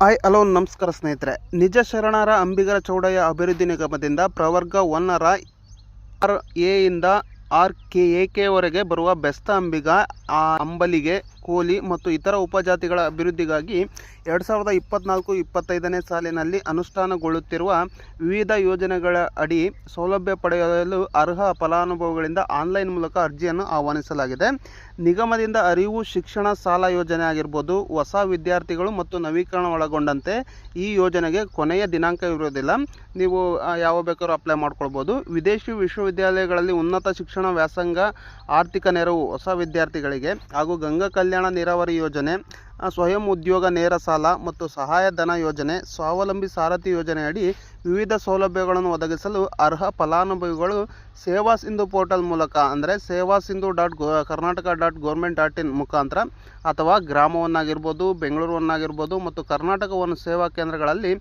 Hi hello ನಮಸ್ಕಾರ ಸ್ನೇಹಿತರೆ. ನಿಜ ಶರಣರ ಅಂಬಿಗರ ಚೌಡಯ್ಯ ಅಭಿವೃದ್ಧಿ ನಿಗಮದಿಂದ ಪ್ರವರ್ಗ ಒನ್ನರ R A R K A ಕೆವರೆಗೆ ಬರುವ ಬೆಸ್ತ ಅಂಬಿಗ, ಆ ಅಂಬಲಿಗೆ, ಕೋಲಿ ಮತ್ತು ಇತರ ಉಪಜಾತಿಗಳ ಅಭಿವೃದ್ಧಿಗಾಗಿ ಎರಡು ಸಾವಿರದ ಇಪ್ಪತ್ನಾಲ್ಕು ಇಪ್ಪತ್ತೈದನೇ ಸಾಲಿನಲ್ಲಿ ಅನುಷ್ಠಾನಗೊಳ್ಳುತ್ತಿರುವ ವಿವಿಧ ಯೋಜನೆಗಳ ಅಡಿ ಸೌಲಭ್ಯ ಪಡೆಯಲು ಅರ್ಹ ಫಲಾನುಭವಿಗಳಿಂದ ಆನ್ಲೈನ್ ಮೂಲಕ ಅರ್ಜಿಯನ್ನು ಆಹ್ವಾನಿಸಲಾಗಿದೆ. ನಿಗಮದಿಂದ ಅರಿವು ಶಿಕ್ಷಣ ಸಾಲ ಯೋಜನೆ ಆಗಿರ್ಬೋದು, ಹೊಸ ವಿದ್ಯಾರ್ಥಿಗಳು ಮತ್ತು ನವೀಕರಣ ಒಳಗೊಂಡಂತೆ ಈ ಯೋಜನೆಗೆ ಕೊನೆಯ ದಿನಾಂಕ ಇರುವುದಿಲ್ಲ. ನೀವು ಯಾವ ಬೇಕಾದ್ರೂ ಅಪ್ಲೈ ಮಾಡ್ಕೊಳ್ಬೋದು. ವಿದೇಶಿ ವಿಶ್ವವಿದ್ಯಾಲಯಗಳಲ್ಲಿ ಉನ್ನತ ಶಿಕ್ಷಣ ವ್ಯಾಸಂಗ, ಆರ್ಥಿಕ ನೆರವು ಹೊಸ ವಿದ್ಯಾರ್ಥಿಗಳಿಗೆ ಹಾಗೂ ಗಂಗಾ ಕಲ್ಯಾಣ ನೀರಾವರಿ ಯೋಜನೆ ಸ್ವಯಂ ಉದ್ಯೋಗ ನೇರ ಸಾಲ ಮತ್ತು ಸಹಾಯಧನ ಯೋಜನೆ, ಸ್ವಾವಲಂಬಿ ಸಾರಥಿ ಯೋಜನೆಯಡಿ ವಿವಿಧ ಸೌಲಭ್ಯಗಳನ್ನು ಒದಗಿಸಲು ಅರ್ಹ ಫಲಾನುಭವಿಗಳು ಸೇವಾ ಸಿಂಧು ಪೋರ್ಟಲ್ ಮೂಲಕ, ಅಂದರೆ Seva Sindhu dot go, Karnataka dot government dot in ಮುಖಾಂತರ ಅಥವಾ ಗ್ರಾಮವನ್ನಾಗಿರ್ಬೋದು, ಬೆಂಗಳೂರನ್ನಾಗಿರ್ಬೋದು ಮತ್ತು ಕರ್ನಾಟಕವನ್ನು ವನ ಸೇವಾ ಕೇಂದ್ರಗಳಲ್ಲಿ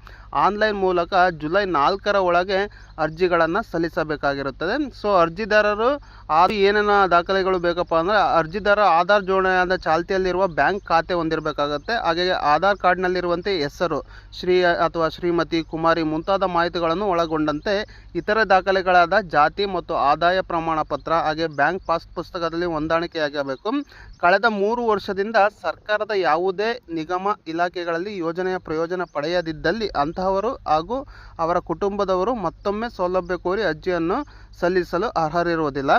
ಆನ್ಲೈನ್ ಮೂಲಕ ಜುಲೈ ನಾಲ್ಕರ ಒಳಗೆ ಅರ್ಜಿಗಳನ್ನು ಸಲ್ಲಿಸಬೇಕಾಗಿರುತ್ತದೆ. ಸೊ, ಅರ್ಜಿದಾರರು ಅದು ಏನೇನು ದಾಖಲೆಗಳು ಬೇಕಪ್ಪ ಅಂದರೆ ಅರ್ಜಿದಾರ ಆಧಾರ್ ಜೋಡಣೆಯಾದ ಚಾಲ್ತಿಯಲ್ಲಿರುವ ಬ್ಯಾಂಕ್ ಖಾತೆ ಹೊಂದಿರಬೇಕಾಗುತ್ತೆ. ಹಾಗೆ ಆಧಾರ್ ಕಾರ್ಡ್ನಲ್ಲಿರುವಂತೆ ಹೆಸರು, ಶ್ರೀ ಅಥವಾ ಶ್ರೀಮತಿ ಕುಮಾರಿ ಮುಂತಾದ ಮಾಹಿತಿಗಳನ್ನು ಒಳಗೊಂಡಂತೆ ಇತರ ದಾಖಲೆಗಳಾದ ಜಾತಿ ಮತ್ತು ಆದಾಯ ಪ್ರಮಾಣ ಪತ್ರ ಹಾಗೆ ಬ್ಯಾಂಕ್ ಪಾಸ್ ಪುಸ್ತಕದಲ್ಲಿ ಹೊಂದಾಣಿಕೆಯಾಗಬೇಕು. ಕಳೆದ ಮೂರು ವರ್ಷದಿಂದ ಸರ್ಕಾರದ ಯಾವುದೇ ನಿಗಮ ಇಲಾಖೆಗಳಲ್ಲಿ ಯೋಜನೆಯ ಪ್ರಯೋಜನ ಪಡೆಯದಿದ್ದಲ್ಲಿ ಅಂತಹವರು ಹಾಗೂ ಅವರ ಕುಟುಂಬದವರು ಮತ್ತೊಮ್ಮೆ ಸೌಲಭ್ಯ ಕೋರಿ ಅರ್ಜಿಯನ್ನು ಸಲ್ಲಿಸಲು ಅರ್ಹರಿರುವುದಿಲ್ಲ.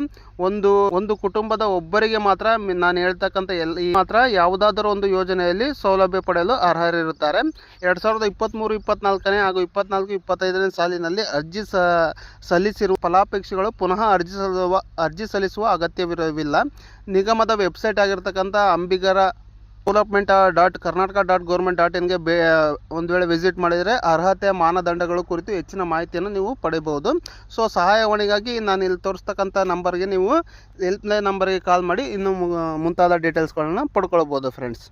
ಒಂದು ಒಂದು ಕುಟುಂಬದ ಒಬ್ಬರಿಗೆ ಮಾತ್ರ ನಾನು ಹೇಳ್ತಕ್ಕಂಥ ಎಲ್ಲಿ ಈ ಮಾತ್ರ ಯಾವುದಾದರೂ ಒಂದು ಯೋಜನೆಯಲ್ಲಿ ಸೌಲಭ್ಯ ಪಡೆಯಲು ಅರ್ಹರಿರುತ್ತಾರೆ. ಎರಡು ಸಾವಿರದ ಇಪ್ಪತ್ತ್ಮೂರು ಇಪ್ಪತ್ನಾಲ್ಕನೇ ಹಾಗೂ ಇಪ್ಪತ್ನಾಲ್ಕು ಇಪ್ಪತ್ತೈದನೇ ಸಾಲಿನಲ್ಲಿ ಅರ್ಜಿ ಸಲ್ಲಿಸಿರುವ ಫಲಾಪೇಕ್ಷೆಗಳು ಪುನಃ ಅರ್ಜಿ ಸಲ್ಲುವ ಅರ್ಜಿ ಸಲ್ಲಿಸುವ ಅಗತ್ಯವಿರವಿಲ್ಲ. ನಿಗಮದ ವೆಬ್ಸೈಟ್ ಆಗಿರ್ತಕ್ಕಂಥ ಅಂಬಿಗರ development dot Karnataka dot government dot ಇನ್ಗೆ ಬೇ, ಒಂದು ವೇಳೆ ವಿಸಿಟ್ ಮಾಡಿದರೆ ಅರ್ಹತೆ ಮಾನದಂಡಗಳು ಕುರಿತು ಹೆಚ್ಚಿನ ಮಾಹಿತಿಯನ್ನು ನೀವು ಪಡೆಯಬಹುದು. ಸೊ, ಸಹಾಯವಾಣಿಗಾಗಿ ನಾನು ಇಲ್ಲಿ ತೋರಿಸ್ತಕ್ಕಂಥ ನಂಬರ್ಗೆ ನೀವು ಹೆಲ್ಪ್ಲೈನ್ ನಂಬರ್ಗೆ ಕಾಲ್ ಮಾಡಿ ಇನ್ನು ಮುಂತಾದ ಡೀಟೇಲ್ಸ್ಗಳನ್ನ ಪಡ್ಕೊಳ್ಬೋದು, ಫ್ರೆಂಡ್ಸ್.